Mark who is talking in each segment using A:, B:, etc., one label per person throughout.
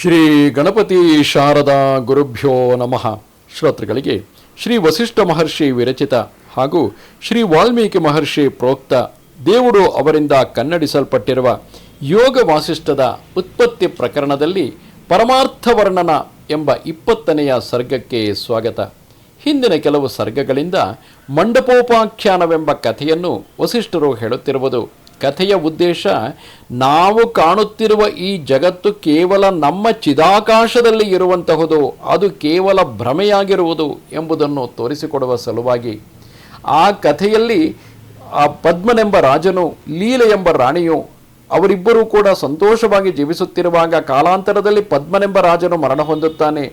A: ಶ್ರೀ ಗಣಪತಿ ಶಾರದಾ ಗುರುಭ್ಯೋ ನಮಃ. ಶ್ರೋತೃಗಳಿಗೆ ಶ್ರೀ ವಸಿಷ್ಠ ಮಹರ್ಷಿ ವಿರಚಿತ ಹಾಗೂ ಶ್ರೀ ವಾಲ್ಮೀಕಿ ಮಹರ್ಷಿ ಪ್ರೋಕ್ತ ದೇವರು ಅವರಿಂದ ಕನ್ನಡಿಸಲ್ಪಟ್ಟಿರುವ ಯೋಗ ವಾಸಿಷ್ಠದ ಉತ್ಪತ್ತಿ ಪ್ರಕರಣದಲ್ಲಿ ಪರಮಾರ್ಥ ವರ್ಣನ ಎಂಬ ಇಪ್ಪತ್ತನೆಯ ಸರ್ಗಕ್ಕೆ ಸ್ವಾಗತ. ಹಿಂದಿನ ಕೆಲವು ಸರ್ಗಗಳಿಂದ ಮಂಡಪೋಪಾಖ್ಯಾನವೆಂಬ ಕಥೆಯನ್ನು ವಸಿಷ್ಠರು ಹೇಳುತ್ತಿರುವುದು. ಕಥೆಯ ಉದ್ದೇಶ, ನಾವು ಕಾಣುತ್ತಿರುವ ಈ ಜಗತ್ತು ಕೇವಲ ನಮ್ಮ ಚಿದಾಕಾಶದಲ್ಲಿ ಇರುವಂತಹುದು, ಅದು ಕೇವಲ ಭ್ರಮೆಯಾಗಿರುವುದು ಎಂಬುದನ್ನು ತೋರಿಸಿಕೊಡುವ ಸಲುವಾಗಿ ಆ ಕಥೆಯಲ್ಲಿ ಆ ಪದ್ಮನೆಂಬ ರಾಜನು, ಲೀಲೆ ಎಂಬ ರಾಣಿಯು ಅವರಿಬ್ಬರೂ ಕೂಡ ಸಂತೋಷವಾಗಿ ಜೀವಿಸುತ್ತಿರುವಾಗ ಕಾಲಾಂತರದಲ್ಲಿ ಪದ್ಮನೆಂಬ ರಾಜನು ಮರಣ ಹೊಂದುತ್ತಾನೆ.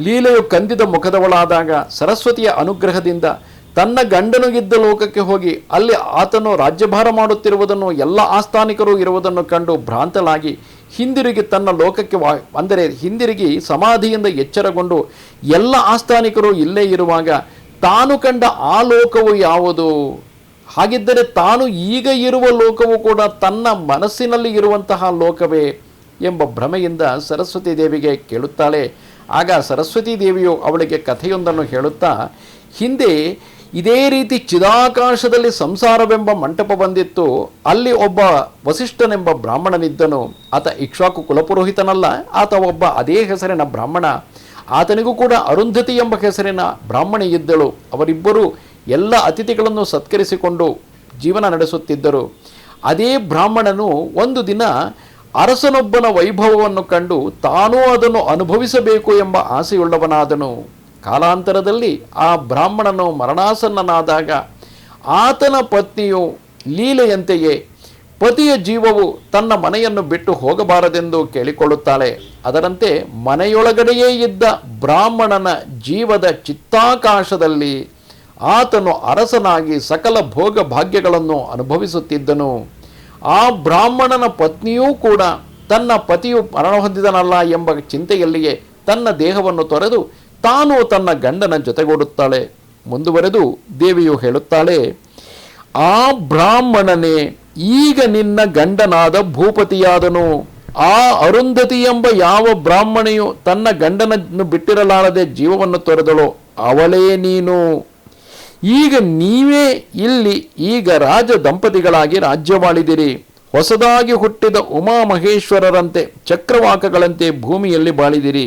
A: ಲೀಲೆಯು ಕಂದಿದ ಮುಖದವಳಾದಾಗ ಸರಸ್ವತಿಯ ಅನುಗ್ರಹದಿಂದ ತನ್ನ ಗಂಡನು ಇದ್ದ ಲೋಕಕ್ಕೆ ಹೋಗಿ ಅಲ್ಲಿ ಆತನು ರಾಜ್ಯಭಾರ ಮಾಡುತ್ತಿರುವುದನ್ನು, ಎಲ್ಲ ಆಸ್ಥಾನಿಕರು ಇರುವುದನ್ನು ಕಂಡು ಭ್ರಾಂತಲಾಗಿ ಹಿಂದಿರುಗಿ ತನ್ನ ಲೋಕಕ್ಕೆ ವಾ, ಅಂದರೆ ಹಿಂದಿರುಗಿ ಸಮಾಧಿಯಿಂದ ಎಚ್ಚರಗೊಂಡು ಎಲ್ಲ ಆಸ್ಥಾನಿಕರು ಇಲ್ಲೇ ಇರುವಾಗ ತಾನು ಕಂಡ ಆ ಲೋಕವು ಯಾವುದು? ಹಾಗಿದ್ದರೆ ತಾನು ಈಗ ಇರುವ ಲೋಕವು ಕೂಡ ತನ್ನ ಮನಸ್ಸಿನಲ್ಲಿ ಇರುವಂತಹ ಲೋಕವೇ ಎಂಬ ಭ್ರಮೆಯಿಂದ ಸರಸ್ವತಿ ದೇವಿಗೆ ಕೇಳುತ್ತಾಳೆ. ಆಗ ಸರಸ್ವತಿ ದೇವಿಯು ಅವಳಿಗೆ ಕಥೆಯೊಂದನ್ನು ಹೇಳುತ್ತಾ, ಹಿಂದೆ ಇದೇ ರೀತಿ ಚಿದಾಕಾಶದಲ್ಲಿ ಸಂಸಾರವೆಂಬ ಮಂಟಪ ಬಂದಿತ್ತು. ಅಲ್ಲಿ ಒಬ್ಬ ವಸಿಷ್ಠನೆಂಬ ಬ್ರಾಹ್ಮಣನಿದ್ದನು. ಆತ ಇಕ್ಷಾಕು ಕುಲಪುರೋಹಿತನಲ್ಲ. ಆತ ಒಬ್ಬ ಅದೇ ಹೆಸರಿನ ಬ್ರಾಹ್ಮಣ. ಆತನಿಗೂ ಕೂಡ ಅರುಂಧತಿ ಎಂಬ ಹೆಸರಿನ ಬ್ರಾಹ್ಮಣಿ ಇದ್ದಳು. ಅವರಿಬ್ಬರು ಎಲ್ಲ ಅತಿಥಿಗಳನ್ನು ಸತ್ಕರಿಸಿಕೊಂಡು ಜೀವನ ನಡೆಸುತ್ತಿದ್ದರು. ಅದೇ ಬ್ರಾಹ್ಮಣನು ಒಂದು ದಿನ ಅರಸನೊಬ್ಬನ ವೈಭವವನ್ನು ಕಂಡು ತಾನೂ ಅದನ್ನು ಅನುಭವಿಸಬೇಕು ಎಂಬ ಆಸೆಯುಳ್ಳವನಾದನು. ಕಾಲಾಂತರದಲ್ಲಿ ಆ ಬ್ರಾಹ್ಮಣನು ಮರಣಾಸನ್ನನಾದಾಗ ಆತನ ಪತ್ನಿಯು ಲೀಲೆಯಂತೆಯೇ ಪತಿಯ ಜೀವವು ತನ್ನ ಮನೆಯನ್ನು ಬಿಟ್ಟು ಹೋಗಬಾರದೆಂದು ಕೇಳಿಕೊಳ್ಳುತ್ತಾಳೆ. ಅದರಂತೆ ಮನೆಯೊಳಗಡೆಯೇ ಇದ್ದ ಬ್ರಾಹ್ಮಣನ ಜೀವದ ಚಿತ್ತಾಕಾಶದಲ್ಲಿ ಆತನು ಅರಸನಾಗಿ ಸಕಲ ಭೋಗ ಭಾಗ್ಯಗಳನ್ನು ಅನುಭವಿಸುತ್ತಿದ್ದನು. ಆ ಬ್ರಾಹ್ಮಣನ ಪತ್ನಿಯೂ ಕೂಡ ತನ್ನ ಪತಿಯು ಮರಣ ಹೊಂದಿದನಲ್ಲ ಎಂಬ ಚಿಂತೆಯಲ್ಲಿಯೇ ತನ್ನ ದೇಹವನ್ನು ತೊರೆದು ತಾನು ತನ್ನ ಗಂಡನ ಜೊತೆಗೂಡುತ್ತಾಳೆ. ಮುಂದುವರೆದು ದೇವಿಯು ಹೇಳುತ್ತಾಳೆ, ಆ ಬ್ರಾಹ್ಮಣನೇ, ಈಗ ನಿನ್ನ ಗಂಡನಾದ ಭೂಪತಿಯಾದನು. ಆ ಅರುಂಧತಿ ಎಂಬ ಯಾವ ಬ್ರಾಹ್ಮಣೆಯು ತನ್ನ ಗಂಡನನ್ನು ಬಿಟ್ಟಿರಲಾರದೆ ಜೀವವನ್ನು ತೊರೆದಳೋ, ಅವಳೇ ನೀನು. ಈಗ ನೀವೇ ಇಲ್ಲಿ ಈಗ ರಾಜ ದಂಪತಿಗಳಾಗಿ ರಾಜ್ಯವಾಳಿದಿರಿ. ಹೊಸದಾಗಿ ಹುಟ್ಟಿದ ಉಮಾಮಹೇಶ್ವರರಂತೆ ಚಕ್ರವಾಕಗಳಂತೆ ಭೂಮಿಯಲ್ಲಿ ಬಾಳಿದಿರಿ.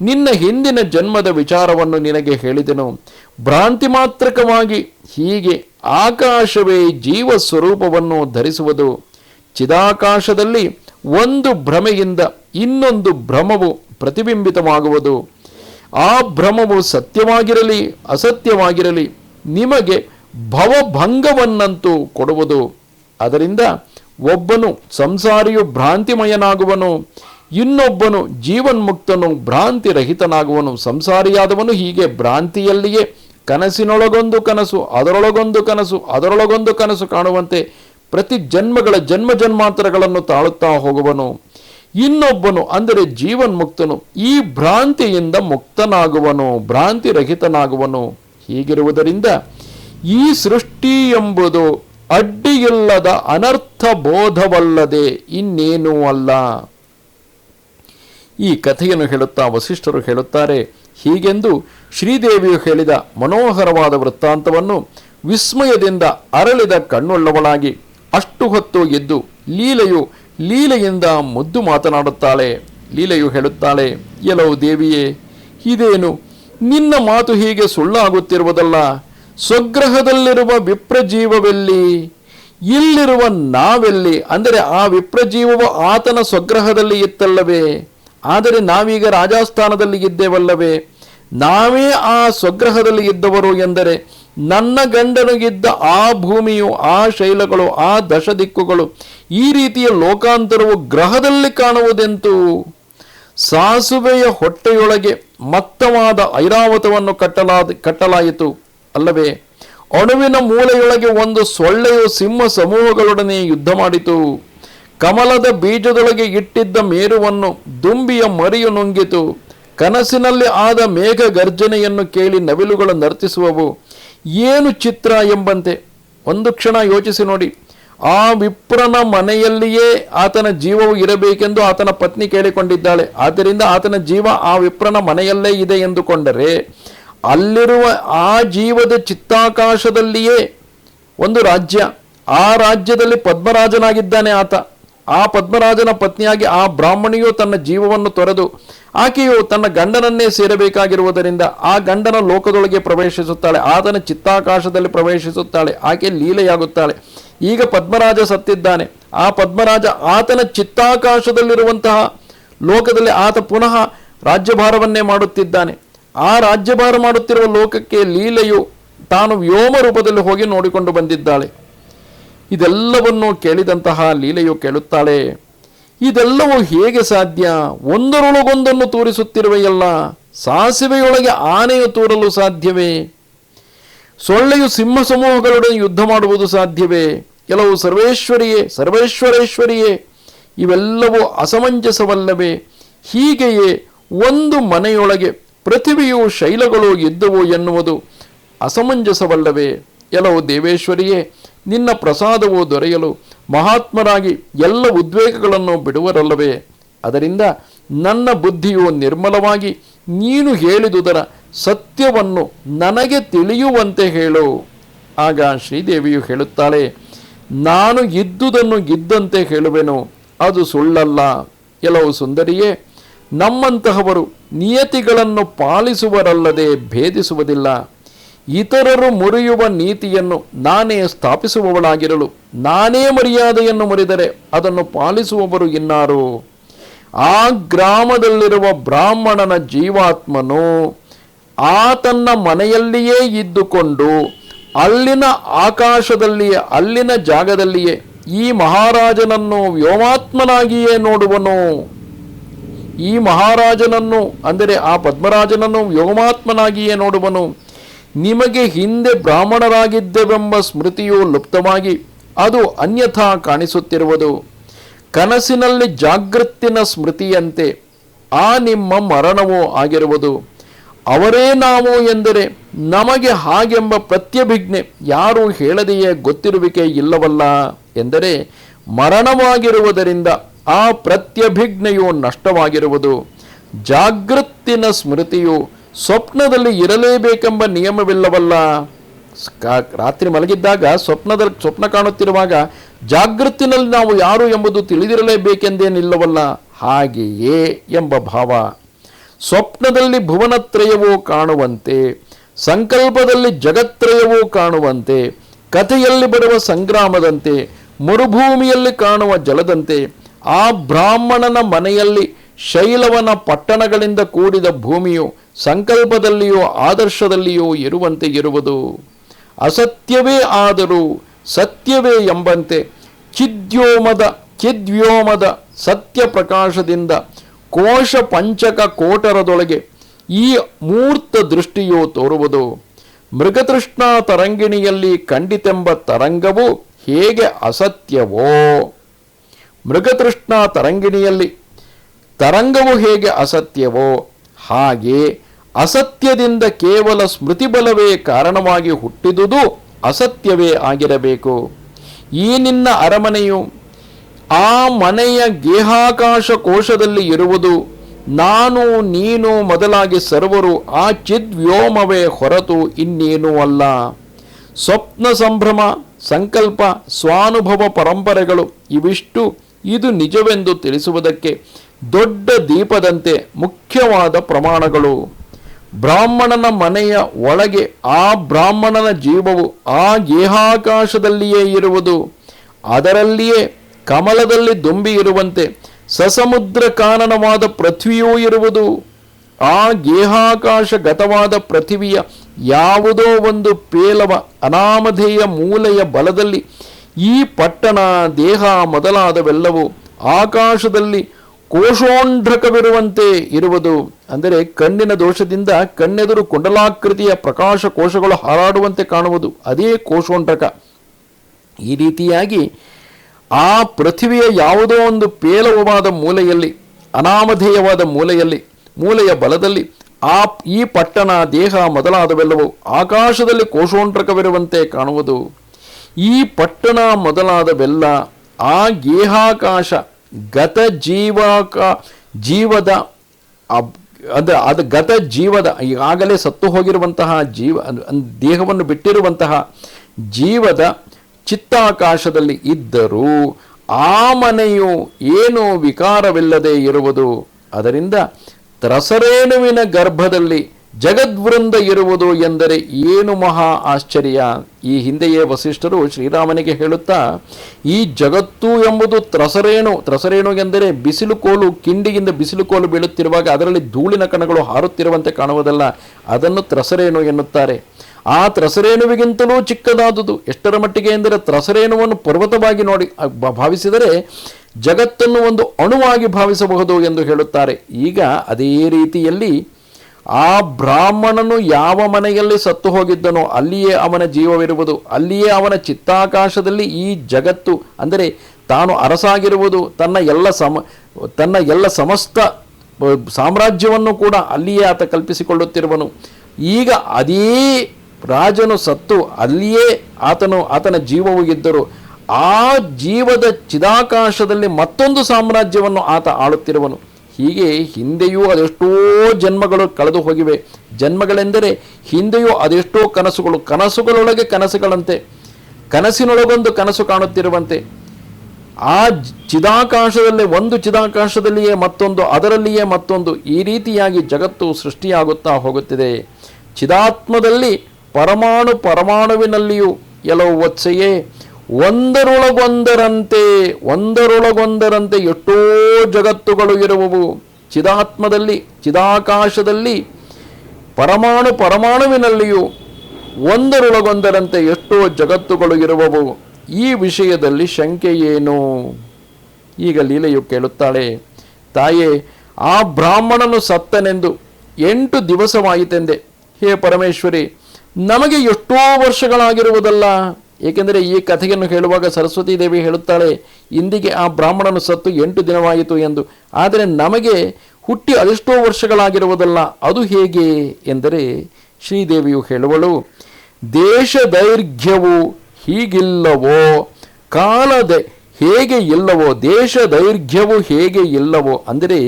A: ನಿನ್ನ ಹಿಂದಿನ ಜನ್ಮದ ವಿಚಾರವನ್ನು ನಿನಗೆ ಹೇಳಿದೆನು. ಭ್ರಾಂತಿ ಮಾತ್ರಕವಾಗಿ ಹೀಗೆ ಆಕಾಶವೇ ಜೀವ ಸ್ವರೂಪವನ್ನು ಧರಿಸುವುದು. ಚಿದಾಕಾಶದಲ್ಲಿ ಒಂದು ಭ್ರಮೆಯಿಂದ ಇನ್ನೊಂದು ಭ್ರಮವು ಪ್ರತಿಬಿಂಬಿತವಾಗುವುದು. ಆ ಭ್ರಮವು ಸತ್ಯವಾಗಿರಲಿ, ಅಸತ್ಯವಾಗಿರಲಿ, ನಿಮಗೆ ಭವಭಂಗವನ್ನಂತೂ ಕೊಡುವುದು. ಅದರಿಂದ ಒಬ್ಬನು ಸಂಸಾರಿಯು ಭ್ರಾಂತಿಮಯನಾಗುವನು. ಇನ್ನೊಬ್ಬನು ಜೀವನ್ಮುಕ್ತನು ಭ್ರಾಂತಿ ರಹಿತನಾಗುವನು ಸಂಸಾರಿಯಾದವನು ಹೀಗೆ ಭ್ರಾಂತಿಯಲ್ಲಿಯೇ ಕನಸಿನೊಳಗೊಂದು ಕನಸು, ಅದರೊಳಗೊಂದು ಕನಸು ಅದರೊಳಗೊಂದು ಕನಸು ಕಾಣುವಂತೆ ಪ್ರತಿ ಜನ್ಮಗಳ ಜನ್ಮ ಜನ್ಮಾಂತರಗಳನ್ನು ತಾಳುತ್ತಾ ಹೋಗುವನು. ಇನ್ನೊಬ್ಬನು ಅಂದರೆ ಜೀವನ್ಮುಕ್ತನು, ಈ ಭ್ರಾಂತಿಯಿಂದ ಮುಕ್ತನಾಗುವನು ಭ್ರಾಂತಿ ರಹಿತನಾಗುವನು ಹೀಗಿರುವುದರಿಂದ ಈ ಸೃಷ್ಟಿ ಎಂಬುದು ಅಡ್ಡಿಯಿಲ್ಲದ ಅನರ್ಥ ಬೋಧವಲ್ಲದೆ ಇನ್ನೇನೂ ಅಲ್ಲ. ಈ ಕಥೆಯನ್ನು ಹೇಳುತ್ತಾ ವಸಿಷ್ಠರು ಹೇಳುತ್ತಾರೆ, ಹೀಗೆಂದು ಶ್ರೀದೇವಿಯು ಹೇಳಿದ ಮನೋಹರವಾದ ವೃತ್ತಾಂತವನ್ನು ವಿಸ್ಮಯದಿಂದ ಅರಳಿದ ಕಣ್ಣುಳ್ಳವಳಾಗಿ ಅಷ್ಟು ಹೊತ್ತು ಎದ್ದು ಲೀಲೆಯು ಲೀಲೆಯಿಂದ ಮುದ್ದು ಮಾತನಾಡುತ್ತಾಳೆ. ಲೀಲೆಯು ಹೇಳುತ್ತಾಳೆ ಎಲವು ದೇವಿಯೇ, ಇದೇನು ನಿನ್ನ ಮಾತು ಹೀಗೆ ಸುಳ್ಳಾಗುತ್ತಿರುವುದಲ್ಲ? ಸ್ವಗ್ರಹದಲ್ಲಿರುವ ವಿಪ್ರಜೀವವೆಲ್ಲಿ? ಇಲ್ಲಿರುವ ನಾವೆಲ್ಲಿ? ಅಂದರೆ ಆ ವಿಪ್ರಜೀವವು ಆತನ ಸ್ವಗ್ರಹದಲ್ಲಿ ಇತ್ತಲ್ಲವೇ? ಆದರೆ ನಾವೀಗ ರಾಜಸ್ಥಾನದಲ್ಲಿ ಇದ್ದೇವಲ್ಲವೇ? ನಾವೇ ಆ ಸ್ವಗ್ರಹದಲ್ಲಿ ಇದ್ದವರು ಎಂದರೆ ನನ್ನ ಗಂಡನಿಗಿದ್ದ ಆ ಭೂಮಿಯು, ಆ ಶೈಲಗಳು, ಆ ದಶ ದಿಕ್ಕುಗಳು ಈ ರೀತಿಯ ಲೋಕಾಂತರವು ಗ್ರಹದಲ್ಲಿ ಕಾಣುವುದೆಂತೂ? ಸಾಸುವೆಯ ಹೊಟ್ಟೆಯೊಳಗೆ ಮತ್ತವಾದ ಐರಾವತವನ್ನು ಕಟ್ಟಲಾದ, ಕಟ್ಟಲಾಯಿತು, ಅಲ್ಲವೇ? ಅಣುವಿನ ಮೂಲೆಯೊಳಗೆ ಒಂದು ಸೊಳ್ಳೆಯು ಸಿಂಹ ಸಮೂಹಗಳೊಡನೆ ಯುದ್ಧ ಮಾಡಿತು. ಕಮಲದ ಬೀಜದೊಳಗೆ ಇಟ್ಟಿದ್ದ ಮೇರುವನ್ನು ದುಂಬಿಯ ಮರಿಯು ನುಂಗಿತು. ಕನಸಿನಲ್ಲಿ ಆದ ಮೇಘ ಗರ್ಜನೆಯನ್ನು ಕೇಳಿ ನವಿಲುಗಳು ನರ್ತಿಸುವವು. ಏನು ಚಿತ್ರ ಎಂಬಂತೆ? ಒಂದು ಕ್ಷಣ ಯೋಚಿಸಿ ನೋಡಿ. ಆ ವಿಪ್ರನ ಮನೆಯಲ್ಲಿಯೇ ಆತನ ಜೀವವು ಇರಬೇಕೆಂದು ಆತನ ಪತ್ನಿ ಕೇಳಿಕೊಂಡಿದ್ದಾಳೆ. ಆದ್ದರಿಂದ ಆತನ ಜೀವ ಆ ವಿಪ್ರನ ಮನೆಯಲ್ಲೇ ಇದೆ ಎಂದುಕೊಂಡರೆ, ಅಲ್ಲಿರುವ ಆ ಜೀವದ ಚಿತ್ತಾಕಾಶದಲ್ಲಿಯೇ ಒಂದು ರಾಜ್ಯ, ಆ ರಾಜ್ಯದಲ್ಲಿ ಪದ್ಮರಾಜನಾಗಿದ್ದಾನೆ ಆತ. ಆ ಪದ್ಮರಾಜನ ಪತ್ನಿಯಾಗಿ ಆ ಬ್ರಾಹ್ಮಣಿಯು ತನ್ನ ಜೀವವನ್ನು ತೊರೆದು ಆಕೆಯು ತನ್ನ ಗಂಡನನ್ನೇ ಸೇರಬೇಕಾಗಿರುವುದರಿಂದ ಆ ಗಂಡನ ಲೋಕದೊಳಗೆ ಪ್ರವೇಶಿಸುತ್ತಾಳೆ, ಆತನ ಚಿತ್ತಾಕಾಶದಲ್ಲಿ ಪ್ರವೇಶಿಸುತ್ತಾಳೆ, ಆಕೆ ಲೀಲೆಯಾಗುತ್ತಾಳೆ. ಈಗ ಪದ್ಮರಾಜ ಸತ್ತಿದ್ದಾನೆ. ಆ ಪದ್ಮರಾಜ ಆತನ ಚಿತ್ತಾಕಾಶದಲ್ಲಿರುವಂತಹ ಲೋಕದಲ್ಲಿ ಆತ ಪುನಃ ರಾಜ್ಯಭಾರವನ್ನೇ ಮಾಡುತ್ತಿದ್ದಾನೆ. ಆ ರಾಜ್ಯಭಾರ ಮಾಡುತ್ತಿರುವ ಲೋಕಕ್ಕೆ ಲೀಲೆಯು ತಾನು ವ್ಯೋಮ ರೂಪದಲ್ಲಿ ಹೋಗಿ ನೋಡಿಕೊಂಡು ಬಂದಿದ್ದಾಳೆ. ಇದೆಲ್ಲವನ್ನು ಕೇಳಿದಂತಹ ಲೀಲೆಯು ಕೇಳುತ್ತಾಳೆ, ಇದೆಲ್ಲವೂ ಹೇಗೆ ಸಾಧ್ಯ? ಒಂದರೊಳಗೊಂದನ್ನು ತೋರಿಸುತ್ತಿರುವೆಯಲ್ಲ, ಸಾಸಿವೆಯೊಳಗೆ ಆನೆಯು ತೂರಲು ಸಾಧ್ಯವೇ? ಸೊಳ್ಳೆಯು ಸಿಂಹ ಸಮೂಹಗಳೊಡನೆ ಯುದ್ಧ ಮಾಡುವುದು ಸಾಧ್ಯವೇ? ಕೆಲವು ಸರ್ವೇಶ್ವರಿಯೇ, ಸರ್ವೇಶ್ವರೇಶ್ವರಿಯೇ, ಇವೆಲ್ಲವೂ ಅಸಮಂಜಸವಲ್ಲವೇ? ಹೀಗೆಯೇ ಒಂದು ಮನೆಯೊಳಗೆ ಪೃಥಿವಿಯು ಶೈಲಗಳು ಇದ್ದವು ಎನ್ನುವುದು ಅಸಮಂಜಸವಲ್ಲವೇ? ಕೆಲವು ದೇವೇಶ್ವರಿಯೇ ನಿನ್ನ ಪ್ರಸಾದವು ದೊರೆಯಲು ಮಹಾತ್ಮರಾಗಿ ಎಲ್ಲ ಉದ್ವೇಗಗಳನ್ನು ಬಿಡುವರಲ್ಲವೇ? ಅದರಿಂದ ನನ್ನ ಬುದ್ಧಿಯು ನಿರ್ಮಲವಾಗಿ ನೀನು ಹೇಳಿದುದರ ಸತ್ಯವನ್ನು ನನಗೆ ತಿಳಿಯುವಂತೆ ಹೇಳು. ಆಗ ಶ್ರೀದೇವಿಯು ಹೇಳುತ್ತಾಳೆ, ನಾನು ಇದ್ದುದನ್ನು ಇದ್ದಂತೆ ಹೇಳುವೆನು, ಅದು ಸುಳ್ಳಲ್ಲ. ಕೆಲವು ಸುಂದರಿಯೇ, ನಮ್ಮಂತಹವರು ನಿಯತಿಗಳನ್ನು ಪಾಲಿಸುವರಲ್ಲದೆ ಭೇದಿಸುವುದಿಲ್ಲ. ಇತರರು ಮುರಿಯುವ ನೀತಿಯನ್ನು ನಾನೇ ಸ್ಥಾಪಿಸುವವಳಾಗಿರಲು ನಾನೇ ಮರ್ಯಾದೆಯನ್ನು ಮುರಿದರೆ ಅದನ್ನು ಪಾಲಿಸುವವರು ಇನ್ನಾರು? ಆ ಗ್ರಾಮದಲ್ಲಿರುವ ಬ್ರಾಹ್ಮಣನ ಜೀವಾತ್ಮನು ತನ್ನ ಮನೆಯಲ್ಲಿಯೇ ಇದ್ದುಕೊಂಡು ಅಲ್ಲಿನ ಆಕಾಶದಲ್ಲಿಯೇ, ಅಲ್ಲಿನ ಜಾಗದಲ್ಲಿಯೇ ಈ ಮಹಾರಾಜನನ್ನು ವ್ಯೋಮಾತ್ಮನಾಗಿಯೇ ನೋಡುವನು. ಈ ಮಹಾರಾಜನನ್ನು, ಅಂದರೆ ಆ ಪದ್ಮರಾಜನನ್ನು ವ್ಯೋಮಾತ್ಮನಾಗಿಯೇ ನೋಡುವನು. ನಿಮಗೆ ಹಿಂದೆ ಬ್ರಾಹ್ಮಣರಾಗಿದ್ದೆವೆಂಬ ಸ್ಮೃತಿಯು ಲುಪ್ತವಾಗಿ ಅದು ಅನ್ಯಥಾ ಕಾಣಿಸುತ್ತಿರುವುದು. ಕನಸಿನಲ್ಲಿ ಜಾಗೃತಿನ ಸ್ಮೃತಿಯಂತೆ ಆ ನಿಮ್ಮ ಮರಣವೂ ಆಗಿರುವುದು. ಅವರೇ ನಾವು ಎಂದರೆ ನಮಗೆ ಹಾಗೆಂಬ ಪ್ರತ್ಯಭಿಜ್ಞೆ ಯಾರೂ ಹೇಳದೆಯೇ ಗೊತ್ತಿರುವಿಕೆ ಇಲ್ಲವಲ್ಲ ಎಂದರೆ ಮರಣವಾಗಿರುವುದರಿಂದ ಆ ಪ್ರತ್ಯಭಿಜ್ಞೆಯು ನಷ್ಟವಾಗಿರುವುದು. ಜಾಗೃತಿನ ಸ್ಮೃತಿಯು ಸ್ವಪ್ನದಲ್ಲಿ ಇರಲೇಬೇಕೆಂಬ ನಿಯಮವಿಲ್ಲವಲ್ಲ? ರಾತ್ರಿ ಮಲಗಿದ್ದಾಗ ಸ್ವಪ್ನದಲ್ಲಿ ಸ್ವಪ್ನ ಕಾಣುತ್ತಿರುವಾಗ ಜಾಗೃತಿನಲ್ಲಿ ನಾವು ಯಾರು ಎಂಬುದು ತಿಳಿದಿರಲೇಬೇಕೆಂದೇನಿಲ್ಲವಲ್ಲ? ಹಾಗೆಯೇ ಎಂಬ ಭಾವ. ಸ್ವಪ್ನದಲ್ಲಿ ಭುವನತ್ರಯವೂ ಕಾಣುವಂತೆ, ಸಂಕಲ್ಪದಲ್ಲಿ ಜಗತ್ರಯವೂ ಕಾಣುವಂತೆ, ಕಥೆಯಲ್ಲಿ ಬರುವ ಸಂಗ್ರಾಮದಂತೆ, ಮರುಭೂಮಿಯಲ್ಲಿ ಕಾಣುವ ಜಲದಂತೆ, ಆ ಬ್ರಾಹ್ಮಣನ ಮನೆಯಲ್ಲಿ ಶೈಲವನ ಪಟ್ಟಣಗಳಿಂದ ಕೂಡಿದ ಭೂಮಿಯು ಸಂಕಲ್ಪದಲ್ಲಿಯೋ ಆದರ್ಶದಲ್ಲಿಯೋ ಇರುವಂತೆ ಇರುವುದು. ಅಸತ್ಯವೇ ಆದರೂ ಸತ್ಯವೇ ಎಂಬಂತೆ ಚಿದ್ಯೋಮದ ಚಿದ್ವ್ಯೋಮದ ಸತ್ಯ ಪ್ರಕಾಶದಿಂದ ಕೋಶ ಪಂಚಕ ಕೋಟರದೊಳಗೆ ಈ ಮೂರ್ತ ದೃಷ್ಟಿಯು ತೋರುವುದು. ಮೃಗತೃಷ್ಣಾ ತರಂಗಿಣಿಯಲ್ಲಿ ಖಂಡಿತೆಂಬ ತರಂಗವು ಹೇಗೆ ಅಸತ್ಯವೋ. ಮೃಗತೃಷ್ಣಾ ತರಂಗಿಣಿಯಲ್ಲಿ ತರಂಗವು ಹೇಗೆ ಅಸತ್ಯವೋ ಹಾಗೆ ಅಸತ್ಯದಿಂದ ಕೇವಲ ಸ್ಮೃತಿಬಲವೇ ಕಾರಣವಾಗಿ ಹುಟ್ಟಿದುದು ಅಸತ್ಯವೇ ಆಗಿರಬೇಕು. ಈ ನಿನ್ನ ಅರಮನೆಯು ಆ ಮನೆಯ ಗೇಹಾಕಾಶ ಕೋಶದಲ್ಲಿ ಇರುವುದು ನಾನು, ನೀನು ಮೊದಲಾಗಿ ಸರ್ವರು ಆ ಚಿದ್ವ್ಯೋಮವೇ ಹೊರತು ಇನ್ನೇನೂ ಅಲ್ಲ. ಸ್ವಪ್ನ ಸಂಭ್ರಮ, ಸಂಕಲ್ಪ, ಸ್ವಾನುಭವ ಪರಂಪರೆಗಳು ಇವಿಷ್ಟು ಇದು ನಿಜವೆಂದು ತಿಳಿಸುವುದಕ್ಕೆ ದೊಡ್ಡ ದೀಪದಂತೆ ಮುಖ್ಯವಾದ ಪ್ರಮಾಣಗಳು. ಬ್ರಾಹ್ಮಣನ ಮನೆಯ ಒಳಗೆ ಆ ಬ್ರಾಹ್ಮಣನ ಜೀವವು ಆ ಗೇಹಾಕಾಶದಲ್ಲಿಯೇ ಇರುವುದು. ಅದರಲ್ಲಿಯೇ ಕಮಲದಲ್ಲಿ ದುಂಬಿ ಇರುವಂತೆ ಸಸಮುದ್ರ ಕಾನನವಾದ ಪೃಥ್ವಿಯೂ ಇರುವುದು. ಆ ಗೇಹಾಕಾಶಗತವಾದ ಪೃಥಿವಿಯ ಯಾವುದೋ ಒಂದು ಪೇಲವ ಅನಾಮಧೇಯ ಮೂಲೆಯ ಬಲದಲ್ಲಿ ಈ ಪಟ್ಟಣ ದೇಹ ಮೊದಲಾದವೆಲ್ಲವೂ ಆಕಾಶದಲ್ಲಿ ಕೋಶೋಂಢಕವಿರುವಂತೆ ಇರುವುದು. ಅಂದರೆ ಕಣ್ಣಿನ ದೋಷದಿಂದ ಕಣ್ಣೆದುರು ಕುಂಡಲಾಕೃತಿಯ ಪ್ರಕಾಶ ಕೋಶಗಳು ಹಾರಾಡುವಂತೆ ಕಾಣುವುದು. ಅದೇ ಕೋಶೋಂಢಕ ಈ ರೀತಿಯಾಗಿ ಆ ಪೃಥ್ವಿಯ ಯಾವುದೋ ಒಂದು ಪೇಲವವಾದ ಮೂಲೆಯಲ್ಲಿ, ಅನಾಮಧೇಯವಾದ ಮೂಲೆಯಲ್ಲಿ, ಮೂಲೆಯ ಬಲದಲ್ಲಿ ಆ ಈ ಪಟ್ಟಣ, ದೇಹ ಮೊದಲಾದವೆಲ್ಲವೂ ಆಕಾಶದಲ್ಲಿ ಕೋಶೋಂಟ್ರಕವಿರುವಂತೆ ಕಾಣುವುದು. ಈ ಪಟ್ಟಣ ಮೊದಲಾದವೆಲ್ಲ ಆ ಗೇಹಾಕಾಶ ಗತ ಜೀವಕ, ಜೀವದ ಅಬ್- ಅದ ಅದು ಗತ ಜೀವದ, ಈಗಾಗಲೇ ಸತ್ತು ಹೋಗಿರುವಂತಹ ಜೀವ ದೇಹವನ್ನು ಬಿಟ್ಟಿರುವಂತಹ ಜೀವದ ಚಿತ್ತಾಕಾಶದಲ್ಲಿ ಇದ್ದರೂ ಆ ಮನೆಯು ಏನೂ ವಿಕಾರವಿಲ್ಲದೆ ಇರುವುದು. ಅದರಿಂದ ತ್ರಸರೇಣುವಿನ ಗರ್ಭದಲ್ಲಿ ಜಗದ್ವೃಂದ ಇರುವುದು ಎಂದರೆ ಏನು ಮಹಾ ಆಶ್ಚರ್ಯ? ಈ ಹಿಂದೆಯೇ ವಸಿಷ್ಠರು ಶ್ರೀರಾಮನಿಗೆ ಹೇಳುತ್ತಾ, ಈ ಜಗತ್ತು ಎಂಬುದು ತ್ರಸರೇಣು. ತ್ರಸರೇಣು ಎಂದರೆ ಬಿಸಿಲು ಕೋಲು, ಕಿಂಡಿಯಿಂದ ಬಿಸಿಲು ಕೋಲು ಬೀಳುತ್ತಿರುವಾಗ ಅದರಲ್ಲಿ ಧೂಳಿನ ಕಣಗಳು ಹಾರುತ್ತಿರುವಂತೆ ಕಾಣುವುದಲ್ಲ, ಅದನ್ನು ತ್ರಸರೇಣು ಎನ್ನುತ್ತಾರೆ. ಆ ತ್ರಸರೇಣುವಿಗಿಂತಲೂ ಚಿಕ್ಕದಾದುದು. ಎಷ್ಟರ ಮಟ್ಟಿಗೆ ಎಂದರೆ ತ್ರಸರೇಣುವನ್ನು ಪರ್ವತವಾಗಿ ನೋಡಿ ಭಾವಿಸಿದರೆ ಜಗತ್ತನ್ನು ಒಂದು ಅಣುವಾಗಿ ಭಾವಿಸಬಹುದು ಎಂದು ಹೇಳುತ್ತಾರೆ. ಈಗ ಅದೇ ರೀತಿಯಲ್ಲಿ ಆ ಬ್ರಾಹ್ಮಣನು ಯಾವ ಮನೆಯಲ್ಲಿ ಸತ್ತು ಹೋಗಿದ್ದನೋ ಅಲ್ಲಿಯೇ ಅವನ ಜೀವವಿರುವುದು. ಅಲ್ಲಿಯೇ ಅವನ ಚಿತ್ತಾಕಾಶದಲ್ಲಿ ಈ ಜಗತ್ತು, ಅಂದರೆ ತಾನು ಅರಸಾಗಿರುವುದು, ತನ್ನ ಎಲ್ಲ ಸಮ, ತನ್ನ ಎಲ್ಲ ಸಮಸ್ತ ಸಾಮ್ರಾಜ್ಯವನ್ನು ಕೂಡ ಅಲ್ಲಿಯೇ ಆತ ಕಲ್ಪಿಸಿಕೊಳ್ಳುತ್ತಿರುವನು. ಈಗ ಅದೇ ರಾಜನು ಸತ್ತು, ಅಲ್ಲಿಯೇ ಆತನು, ಆತನ ಜೀವವು ಇದ್ದರು ಆ ಜೀವದ ಚಿದಾಕಾಶದಲ್ಲಿ ಮತ್ತೊಂದು ಸಾಮ್ರಾಜ್ಯವನ್ನು ಆತ ಆಳುತ್ತಿರುವನು. ಹೀಗೆ ಹಿಂದೆಯೂ ಅದೆಷ್ಟೋ ಜನ್ಮಗಳು ಕಳೆದು ಹೋಗಿವೆ. ಜನ್ಮಗಳೆಂದರೆ ಹಿಂದೆಯೂ ಅದೆಷ್ಟೋ ಕನಸುಗಳು, ಕನಸುಗಳೊಳಗೆ ಕನಸುಗಳಂತೆ, ಕನಸಿನೊಳಗೊಂದು ಕನಸು ಕಾಣುತ್ತಿರುವಂತೆ. ಆ ಚಿದಾಕಾಶದಲ್ಲೇ, ಒಂದು ಚಿದಾಕಾಶದಲ್ಲಿಯೇ ಮತ್ತೊಂದು, ಅದರಲ್ಲಿಯೇ ಮತ್ತೊಂದು ಈ ರೀತಿಯಾಗಿ ಜಗತ್ತು ಸೃಷ್ಟಿಯಾಗುತ್ತಾ ಹೋಗುತ್ತಿದೆ. ಚಿದಾತ್ಮದಲ್ಲಿ ಪರಮಾಣು ಪರಮಾಣುವಿನಲ್ಲಿಯೂ ಎಲ್ಲವೂ ಒತ್ಸೆಯೇ ಒಂದರೊಳಗೊಂದರಂತೆ ಒಂದರೊಳಗೊಂದರಂತೆ ಎಷ್ಟೋ ಜಗತ್ತುಗಳು ಇರುವವು. ಚಿದಾತ್ಮದಲ್ಲಿ, ಚಿದಾಕಾಶದಲ್ಲಿ, ಪರಮಾಣು ಪರಮಾಣುವಿನಲ್ಲಿಯೂ ಒಂದರೊಳಗೊಂದರಂತೆ ಎಷ್ಟೋ ಜಗತ್ತುಗಳು ಇರುವವು. ಈ ವಿಷಯದಲ್ಲಿ ಶಂಕೆ ಏನು? ಈಗ ಲೀಲೆಯು ಕೇಳುತ್ತಾಳೆ, ತಾಯೇ, ಆ ಬ್ರಾಹ್ಮಣನು ಸತ್ತನೆಂದು ಎಂಟು ದಿವಸವಾಯಿತೆಂದೆ. ಹೇ ಪರಮೇಶ್ವರಿ, ನಮಗೆ ಎಷ್ಟೋ ವರ್ಷಗಳಾಗಿರುವುದಲ್ಲ. ಏಕೆಂದರೆ ಈ ಕಥೆಯನ್ನು ಹೇಳುವಾಗ ಸರಸ್ವತೀ ದೇವಿ ಹೇಳುತ್ತಾಳೆ, ಇಂದಿಗೆ ಆ ಬ್ರಾಹ್ಮಣನು ಸತ್ತು ಎಂಟು ದಿನವಾಯಿತು ಎಂದು. ಆದರೆ ನಮಗೆ ಹುಟ್ಟಿ ಅದೆಷ್ಟೋ ವರ್ಷಗಳಾಗಿರುವುದಲ್ಲ, ಅದು ಹೇಗೆ ಎಂದರೆ ಶ್ರೀದೇವಿಯು ಹೇಳುವಳು ದೇಶ ದೈರ್ಘ್ಯವು ಹೀಗಿಲ್ಲವೋ, ಕಾಲದ ಹೇಗೆ ಇಲ್ಲವೋ ದೇಶ ದೈರ್ಘ್ಯವು ಹೇಗೆ ಇಲ್ಲವೋ ಅಂದರೆ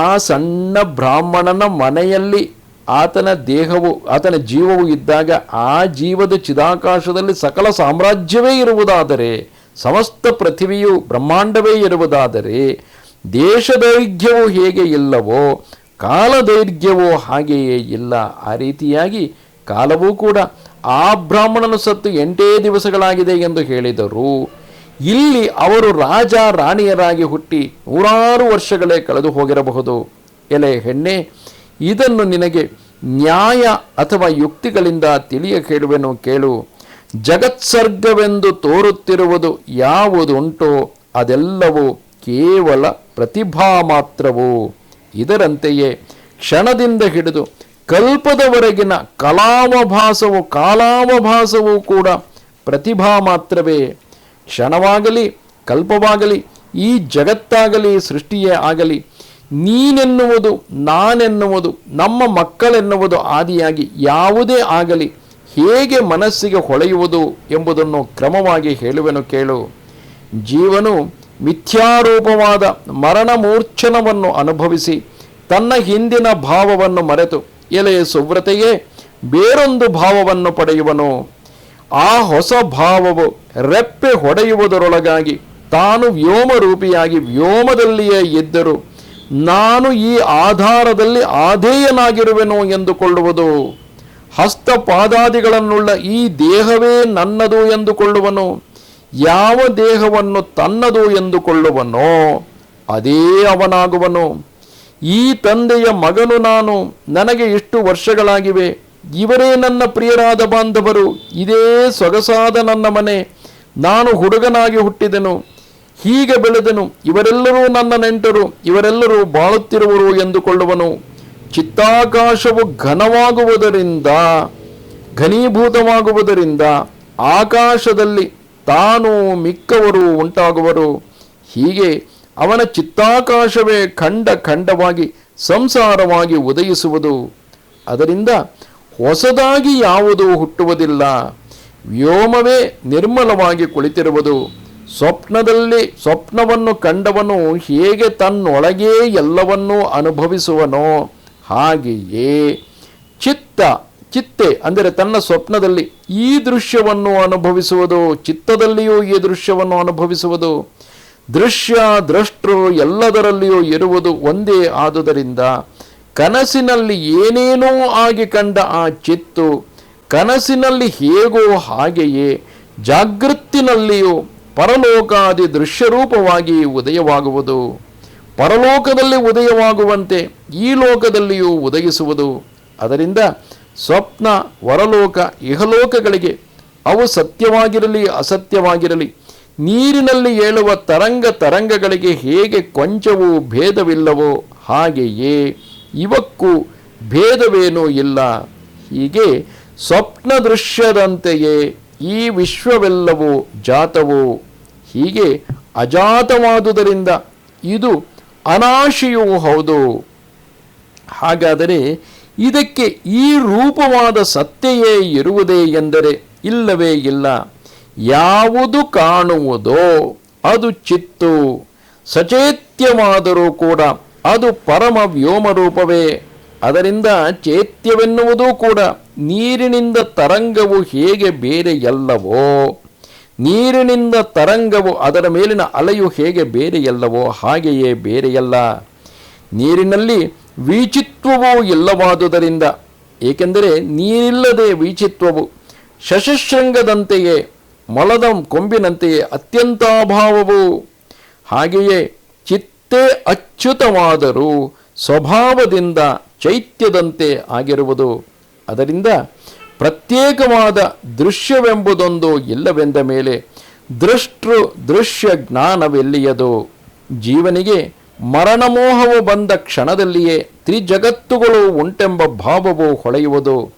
A: ಆ ಸಣ್ಣ ಬ್ರಾಹ್ಮಣನ ಮನೆಯಲ್ಲಿ ಆತನ ದೇಹವು, ಆತನ ಜೀವವು ಇದ್ದಾಗ ಆ ಜೀವದ ಚಿದಾಕಾಶದಲ್ಲಿ ಸಕಲ ಸಾಮ್ರಾಜ್ಯವೇ ಇರುವುದಾದರೆ, ಸಮಸ್ತ ಪೃಥಿವಿಯು ಬ್ರಹ್ಮಾಂಡವೇ ಇರುವುದಾದರೆ, ದೇಶದೈರ್ಘ್ಯವು ಹೇಗೆ ಇಲ್ಲವೋ, ಕಾಲದೈರ್ಘ್ಯವೋ ಹಾಗೆಯೇ ಇಲ್ಲ. ಆ ರೀತಿಯಾಗಿ ಕಾಲವೂ ಕೂಡ ಆ ಬ್ರಾಹ್ಮಣನು ಸತ್ತು ಎಂಟೇ ದಿವಸಗಳಾಗಿದೆ ಎಂದು ಹೇಳಿದರು, ಇಲ್ಲಿ ಅವರು ರಾಜ ರಾಣಿಯರಾಗಿ ಹುಟ್ಟಿ ನೂರಾರು ವರ್ಷಗಳೇ ಕಳೆದು ಹೋಗಿರಬಹುದು. ಎಲೆ ಹೆಣ್ಣೆ ಇದನ್ನು ನಿನಗೆ ನ್ಯಾಯ ಅಥವಾ ಯುಕ್ತಿಗಳಿಂದ ತಿಳಿಯ ಕೇಳುವೆನು ಕೇಳು. ಜಗತ್ಸರ್ಗವೆಂದು ತೋರುತ್ತಿರುವುದು ಯಾವುದುಂಟೋ ಅದೆಲ್ಲವೂ ಕೇವಲ ಪ್ರತಿಭಾ ಮಾತ್ರವು. ಇದರಂತೆಯೇ ಕ್ಷಣದಿಂದ ಹಿಡಿದು ಕಲ್ಪದವರೆಗಿನ ಕಲಾವಭಾಸವು ಕಾಲಾವಭಾಸವೂ ಕೂಡ ಪ್ರತಿಭಾ ಮಾತ್ರವೇ. ಕ್ಷಣವಾಗಲಿ, ಕಲ್ಪವಾಗಲಿ, ಈ ಜಗತ್ತಾಗಲಿ, ಸೃಷ್ಟಿಯೇ ಆಗಲಿ ನೀನೆನ್ನುವುದು, ನಾನೆನ್ನುವುದು, ನಮ್ಮ ಮಕ್ಕಳೆನ್ನುವುದು ಆದಿಯಾಗಿ ಯಾವುದೇ ಆಗಲಿ ಹೇಗೆ ಮನಸ್ಸಿಗೆ ಹೊಳೆಯುವುದು ಎಂಬುದನ್ನು ಕ್ರಮವಾಗಿ ಹೇಳುವೆನು ಕೇಳು. ಜೀವನು ಮಿಥ್ಯಾರೂಪವಾದ ಮರಣ ಮೂರ್ಛನವನ್ನು ಅನುಭವಿಸಿ ತನ್ನ ಹಿಂದಿನ ಭಾವವನ್ನು ಮರೆತು ಎಲೆಯ ಸುವ್ರತೆಯೇ ಬೇರೊಂದು ಭಾವವನ್ನು ಪಡೆಯುವನು. ಆ ಹೊಸ ಭಾವವು ರೆಪ್ಪೆ ಹೊಡೆಯುವುದರೊಳಗಾಗಿ ತಾನು ವ್ಯೋಮರೂಪಿಯಾಗಿ ವ್ಯೋಮದಲ್ಲಿಯೇ ಇದ್ದರು ನಾನು ಈ ಆಧಾರದಲ್ಲಿ ಆಧೇಯನಾಗಿರುವೆನು ಎಂದುಕೊಳ್ಳುವುದು. ಹಸ್ತಪಾದಾದಿಗಳನ್ನುಳ್ಳ ಈ ದೇಹವೇ ನನ್ನದು ಎಂದುಕೊಳ್ಳುವನು. ಯಾವ ದೇಹವನ್ನು ತನ್ನದು ಎಂದುಕೊಳ್ಳುವನೋ ಅದೇ ಅವನಾಗುವನು. ಈ ತಂದೆಯ ಮಗನು ನಾನು, ನನಗೆ ಇಷ್ಟು ವರ್ಷಗಳಾಗಿವೆ. ಇವರೇ ನನ್ನ ಪ್ರಿಯರಾದ ಬಾಂಧವರು, ಇದೇ ಸೊಗಸಾದ ನನ್ನ ಮನೆ. ನಾನು ಹುಡುಗನಾಗಿ ಹುಟ್ಟಿದೆನು. ಹೀಗೆ ಬೆಳೆದನು. ಇವರೆಲ್ಲರೂ ನನ್ನ ನೆಂಟರು, ಇವರೆಲ್ಲರೂ ಬಾಳುತ್ತಿರುವರು ಎಂದುಕೊಳ್ಳುವನು. ಚಿತ್ತಾಕಾಶವು ಘನವಾಗುವುದರಿಂದ, ಘನೀಭೂತವಾಗುವುದರಿಂದ ಆಕಾಶದಲ್ಲಿ ತಾನು ಮಿಕ್ಕವರು ಉಂಟಾಗುವರು. ಹೀಗೆ ಅವನ ಚಿತ್ತಾಕಾಶವೇ ಖಂಡ ಖಂಡವಾಗಿ ಸಂಸಾರವಾಗಿ ಉದಯಿಸುವುದು. ಅದರಿಂದ ಹೊಸದಾಗಿ ಯಾವುದೂ ಹುಟ್ಟುವುದಿಲ್ಲ. ವ್ಯೋಮವೇ ನಿರ್ಮಲವಾಗಿ ಕುಳಿತಿರುವುದು. ಸ್ವಪ್ನದಲ್ಲಿ ಸ್ವಪ್ನವನ್ನು ಕಂಡವನು ಹೇಗೆ ತನ್ನೊಳಗೇ ಎಲ್ಲವನ್ನೂ ಅನುಭವಿಸುವನೋ ಹಾಗೆಯೇ ಚಿತ್ತ, ಚಿತ್ತೆ ಅಂದರೆ ತನ್ನ ಸ್ವಪ್ನದಲ್ಲಿ ಈ ದೃಶ್ಯವನ್ನು ಅನುಭವಿಸುವುದು, ಚಿತ್ತದಲ್ಲಿಯೂ ಈ ದೃಶ್ಯವನ್ನು ಅನುಭವಿಸುವುದು, ದೃಶ್ಯ ದೃಷ್ಟರು ಎಲ್ಲದರಲ್ಲಿಯೂ ಇರುವುದು ಒಂದೇ ಆದುದರಿಂದ ಕನಸಿನಲ್ಲಿ ಏನೇನೋ ಆಗಿ ಕಂಡ ಆ ಚಿತ್ತು ಕನಸಿನಲ್ಲಿ ಹೇಗೋ ಹಾಗೆಯೇ ಜಾಗೃತಿನಲ್ಲಿಯೂ ಪರಲೋಕಾದಿ ದೃಶ್ಯರೂಪವಾಗಿ ಉದಯವಾಗುವುದು, ಪರಲೋಕದಲ್ಲಿ ಉದಯವಾಗುವಂತೆ ಈ ಲೋಕದಲ್ಲಿಯೂ ಉದಯಿಸುವುದು. ಅದರಿಂದ ಸ್ವಪ್ನ, ವರಲೋಕ, ಇಹಲೋಕಗಳಿಗೆ ಅವು ಸತ್ಯವಾಗಿರಲಿ, ಅಸತ್ಯವಾಗಿರಲಿ, ನೀರಿನಲ್ಲಿ ಏಳುವ ತರಂಗ ತರಂಗಗಳಿಗೆ ಹೇಗೆ ಕೊಂಚವೂ ಭೇದವಿಲ್ಲವೋ ಹಾಗೆಯೇ ಇವಕ್ಕೂ ಭೇದವೇನೂ ಇಲ್ಲ. ಹೀಗೆ ಸ್ವಪ್ನ ದೃಶ್ಯದಂತೆಯೇ ಈ ವಿಶ್ವವೆಲ್ಲವೂ ಜಾತವು ಹೀಗೆ ಅಜಾತವಾದುದರಿಂದ ಇದು ಅನಾಶಿಯೂ ಹೌದು. ಹಾಗಾದರೆ ಇದಕ್ಕೆ ಈ ರೂಪವಾದ ಸತ್ಯೆಯೇ ಇರುವುದೇ ಎಂದರೆ ಇಲ್ಲವೇ ಇಲ್ಲ. ಯಾವುದು ಕಾಣುವುದೋ ಅದು ಚಿತ್ತು. ಸಚೇತ್ಯವಾದರೂ ಕೂಡ ಅದು ಪರಮ ವ್ಯೋಮ ರೂಪವೇ ಅದರಿಂದ ಚೇತ್ಯವೆನ್ನುವುದೂ ಕೂಡ ನೀರಿನಿಂದ ತರಂಗವು ಹೇಗೆ ಬೇರೆ ಎಲ್ಲವೋ, ನೀರಿನಿಂದ ತರಂಗವು ಅದರ ಮೇಲಿನ ಅಲೆಯು ಹೇಗೆ ಬೇರೆಯಲ್ಲವೋ ಹಾಗೆಯೇ ಬೇರೆಯಲ್ಲ ನೀರಿನಲ್ಲಿ ವೀಚಿತ್ವವೂ ಇಲ್ಲವಾದುದರಿಂದ, ಏಕೆಂದರೆ ನೀರಿಲ್ಲದೆ ವೀಚಿತ್ವವು ಶಶಶೃಂಗದಂತೆಯೇ, ಮೊಲದ ಕೊಂಬಿನಂತೆಯೇ ಅತ್ಯಂತಾಭಾವವು. ಹಾಗೆಯೇ ಚಿತ್ತೇ ಅಚ್ಯುತವಾದರೂ ಸ್ವಭಾವದಿಂದ ಚೈತ್ಯದಂತೆ ಆಗಿರುವುದು. ಅದರಿಂದ ಪ್ರತ್ಯೇಕವಾದ ದೃಶ್ಯವೆಂಬುದೊಂದು ಇಲ್ಲವೆಂದ ಮೇಲೆ ದೃಷ್ಟೃ ದೃಶ್ಯ ಜ್ಞಾನವೆಲ್ಲಿಯದು ಜೀವನಿಗೆ ಮರಣಮೋಹವು ಬಂದ ಕ್ಷಣದಲ್ಲಿಯೇ ತ್ರಿಜಗತ್ತುಗಳು ಉಂಟೆಂಬ ಭಾವವು ಹೊಳೆಯುವುದು.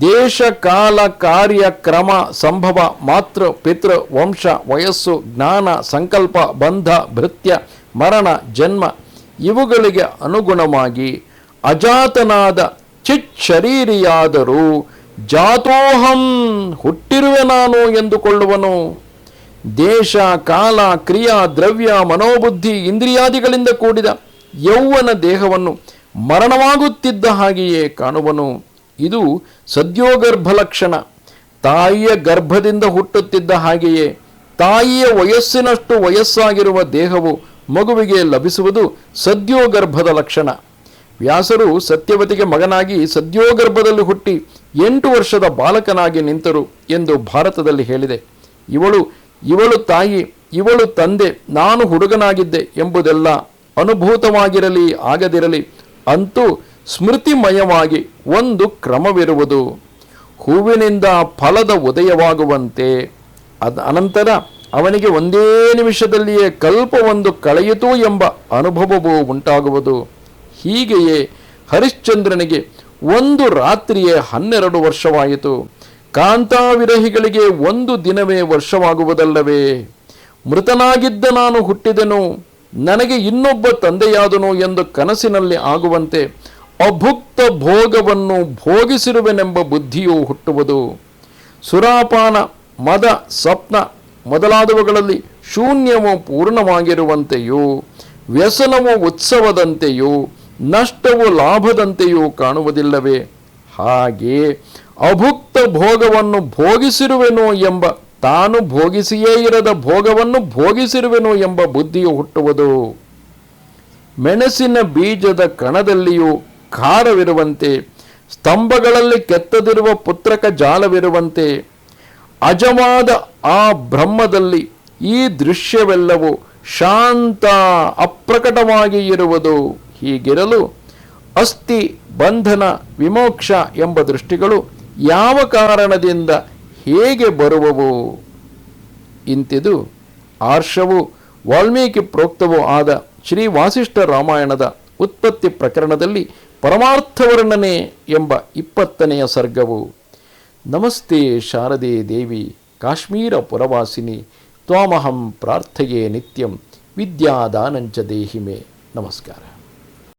A: ದೇಶ, ಕಾಲ, ಕಾರ್ಯ, ಕ್ರಮ, ಸಂಭವ, ಮಾತೃ, ಪಿತೃ, ವಂಶ, ವಯಸ್ಸು, ಜ್ಞಾನ, ಸಂಕಲ್ಪ, ಬಂಧ, ಭೃತ್ಯ, ಮರಣ, ಜನ್ಮ ಇವುಗಳಿಗೆ ಅನುಗುಣವಾಗಿ ಅಜಾತನಾದ ಚಿತ್ ಶರೀರಿಯಾದರೂ ಜಾತೋಹಂ ಹುಟ್ಟಿರುವೆ ನಾನು ಎಂದುಕೊಳ್ಳುವನು. ದೇಶ, ಕಾಲ, ಕ್ರಿಯಾ, ದ್ರವ್ಯ, ಮನೋಬುದ್ಧಿ, ಇಂದ್ರಿಯಾದಿಗಳಿಂದ ಕೂಡಿದ ಯೌವನ ದೇಹವನ್ನು ಮರಣವಾಗುತ್ತಿದ್ದ ಹಾಗೆಯೇ ಕಾಣುವನು. ಇದು ಸದ್ಯೋಗರ್ಭ ಲಕ್ಷಣ. ತಾಯಿಯ ಗರ್ಭದಿಂದ ಹುಟ್ಟುತ್ತಿದ್ದ ಹಾಗೆಯೇ ತಾಯಿಯ ವಯಸ್ಸಿನಷ್ಟು ವಯಸ್ಸಾಗಿರುವ ದೇಹವು ಮಗುವಿಗೆ ಲಭಿಸುವುದು ಸದ್ಯೋಗರ್ಭದ ಲಕ್ಷಣ. ವ್ಯಾಸರು ಸತ್ಯವತಿಗೆ ಮಗನಾಗಿ ಸದ್ಯೋಗರ್ಭದಲ್ಲಿ ಹುಟ್ಟಿ ಎಂಟು ವರ್ಷದ ಬಾಲಕನಾಗಿ ನಿಂತರು ಎಂದು ಭಾರತದಲ್ಲಿ ಹೇಳಿದೆ. ಇವಳು ಇವಳು ತಾಯಿ, ಇವಳು ತಂದೆ, ನಾನು ಹುಡುಗನಾಗಿದ್ದೆ ಎಂಬುದೆಲ್ಲ ಅನುಭೂತವಾಗಿರಲಿ, ಆಗದಿರಲಿ, ಅಂತೂ ಸ್ಮೃತಿಮಯವಾಗಿ ಒಂದು ಕ್ರಮವಿರುವುದು. ಹೂವಿನಿಂದ ಫಲದ ಉದಯವಾಗುವಂತೆ, ಅದ ಅನಂತರ ಅವನಿಗೆ ಒಂದೇ ನಿಮಿಷದಲ್ಲಿಯೇ ಕಲ್ಪವೊಂದು ಕಳೆಯಿತು ಎಂಬ ಅನುಭವವು ಉಂಟಾಗುವುದು. ಹೀಗೆಯೇ ಹರಿಶ್ಚಂದ್ರನಿಗೆ ಒಂದು ರಾತ್ರಿಯೇ ಹನ್ನೆರಡು ವರ್ಷವಾಯಿತು. ಕಾಂತಾವಿರಹಿಗಳಿಗೆ ಒಂದು ದಿನವೇ ವರ್ಷವಾಗುವುದಲ್ಲವೇ? ಮೃತನಾಗಿದ್ದ ನಾನು ಹುಟ್ಟಿದೆನು. ನನಗೆ ಇನ್ನೊಬ್ಬ ತಂದೆಯಾದನು ಎಂದು ಕನಸಿನಲ್ಲಿ ಆಗುವಂತೆ ಅಭುಕ್ತ ಭೋಗವನ್ನು ಭೋಗಿಸಿರುವೆನೆಂಬ ಬುದ್ಧಿಯು ಹುಟ್ಟುವುದು. ಸುರಾಪಾನ, ಮದ ಸ್ವಪ್ನ ಮೊದಲಾದವುಗಳಲ್ಲಿ ಶೂನ್ಯವು ಪೂರ್ಣವಾಗಿರುವಂತೆಯೂ, ವ್ಯಸನವು ಉತ್ಸವದಂತೆಯೂ ನಷ್ಟವು ಲಾಭದಂತೆಯೂ ಕಾಣುವುದಿಲ್ಲವೇ? ಹಾಗೆ ಅಭುಕ್ತ ಭೋಗವನ್ನು ಭೋಗಿಸಿರುವೆನು ಎಂಬ ತಾನು ಭೋಗಿಸಿಯೇ ಇರದ ಭೋಗವನ್ನು ಭೋಗಿಸಿರುವೆನು ಎಂಬ ಬುದ್ಧಿಯು ಹುಟ್ಟುವುದು. ಮೆಣಸಿನ ಬೀಜದ ಕಣದಲ್ಲಿಯೂ ಖಾರವಿರುವಂತೆ, ಸ್ತಂಭಗಳಲ್ಲಿ ಕೆತ್ತದಿರುವ ಪುತ್ರಕ ಜಾಲವಿರುವಂತೆ, ಅಜವಾದ ಆ ಬ್ರಹ್ಮದಲ್ಲಿ ಈ ದೃಶ್ಯವೆಲ್ಲವೂ ಶಾಂತ ಅಪ್ರಕಟವಾಗಿ ಇರುವುದು. ಹೀಗಿರಲು ಅಸ್ಥಿ ಬಂಧನ ವಿಮೋಕ್ಷ ಎಂಬ ದೃಷ್ಟಿಗಳು ಯಾವ ಕಾರಣದಿಂದ ಹೇಗೆ ಬರುವವು? ಇಂತಿದು ಆರ್ಷವು ವಾಲ್ಮೀಕಿ ಪ್ರೋಕ್ತವೂ ಆದ ಶ್ರೀ ವಾಸಿಷ್ಠ ರಾಮಾಯಣದ ಉತ್ಪತ್ತಿ ಪ್ರಕರಣದಲ್ಲಿ ಪರಮಾರ್ಥ ವರ್ಣನೆ ಎಂಬ ಇಪ್ಪತ್ತನೆಯ ಸರ್ಗವು. ನಮಸ್ತೆ ಶಾರದೆ ದೇವಿ, ಕಾಶ್ಮೀರ ಪುರವಾಸಿನಿ, ತ್ವಾಮಹಂ ಪ್ರಾರ್ಥೆಯೇ ನಿತ್ಯಂ, ವಿದ್ಯಾದಾನಂಚ ದೇಹಿಮೆ. ನಮಸ್ಕಾರ.